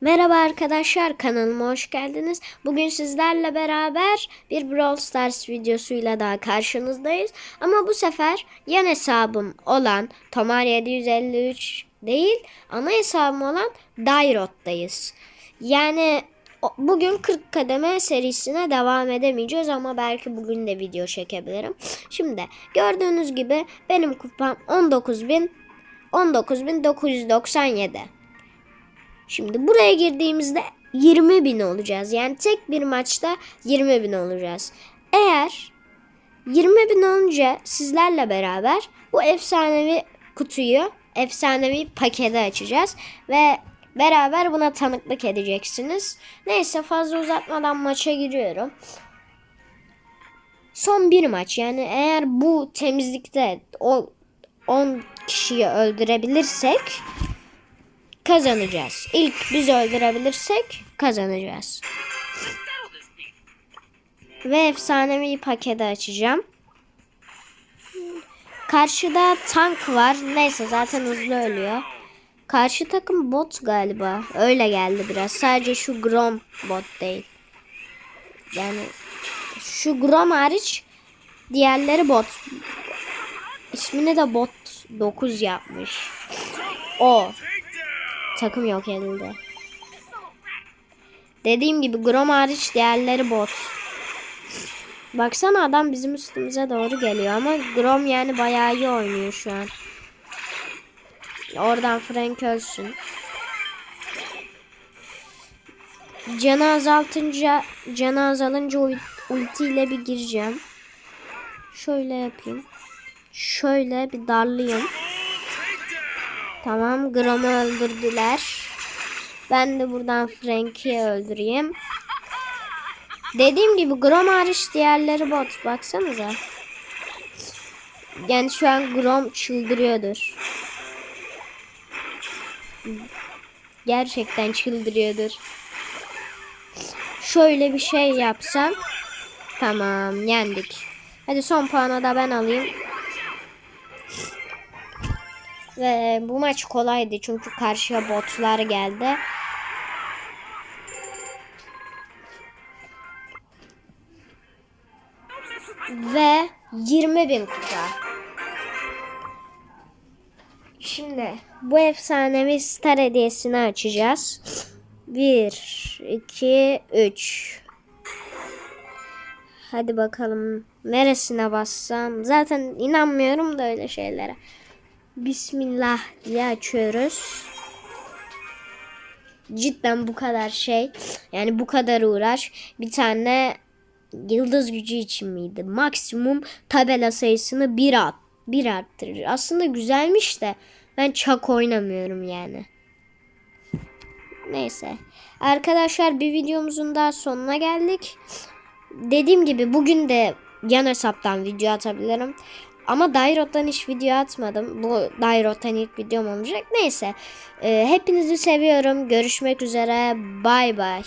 Merhaba arkadaşlar kanalıma hoş geldiniz. Bugün sizlerle beraber bir Brawl Stars videosuyla daha karşınızdayız. Ama bu sefer yan hesabım olan Tomar 753 değil ana hesabım olan Dairot'tayız. Yani bugün 40 kademe serisine devam edemeyeceğiz ama belki bugün de video çekebilirim. Şimdi gördüğünüz gibi benim kupam 19.000 19.997. Şimdi buraya girdiğimizde 20 bin olacağız. Yani tek bir maçta 20 bin olacağız. Eğer 20 bin olunca sizlerle beraber bu efsanevi kutuyu, efsanevi paketi açacağız. Ve beraber buna tanıklık edeceksiniz. Neyse fazla uzatmadan maça giriyorum. Son bir maç yani eğer bu temizlikte o 10 kişiyi öldürebilirsek kazanacağız. İlk biz öldürebilirsek kazanacağız. Ve efsanevi paketi açacağım. Karşıda tank var. Neyse zaten hızlı ölüyor. Karşı takım bot galiba. Öyle geldi biraz. Sadece şu Grom bot değil. Yani şu Grom hariç diğerleri bot. İsmini de bot 9 yapmış. O. Takım yok edildi. Dediğim gibi Grom hariç diğerleri bot. Baksana adam bizim üstümüze doğru geliyor ama Grom yani bayağı iyi oynuyor şu an. Oradan Frank ölsün. Canı azaltınca, canı azalınca ul- ultiyle bir gireceğim. Şöyle yapayım. Şöyle bir darlayayım. Tamam Grom'u öldürdüler. Ben de buradan Frank'i öldüreyim. Dediğim gibi Grom hariç diğerleri bot. Baksanıza. Yani şu an Grom çıldırıyordur. Gerçekten çıldırıyordur. Şöyle bir şey yapsam. Tamam yendik. Hadi son puanı da ben alayım. Ve bu maç kolaydı çünkü karşıya botlar geldi. Ve 20 bin kupa. Şimdi bu efsanevi star hediyesini açacağız. 1, 2, 3. Hadi bakalım neresine bassam. Zaten inanmıyorum da öyle şeylere. Bismillah diye açıyoruz. Cidden bu kadar şey. Yani bu kadar uğraş. Bir tane yıldız gücü için miydi? Maksimum tabela sayısını bir at. Bir arttırır. Aslında güzelmiş de ben çak oynamıyorum yani. Neyse. Arkadaşlar bir videomuzun daha sonuna geldik. Dediğim gibi bugün de yan hesaptan video atabilirim. Ama Dairot'tan hiç video atmadım. Bu Dairot'tan ilk videom olacak. Neyse. Ee, hepinizi seviyorum. Görüşmek üzere. Bay bay.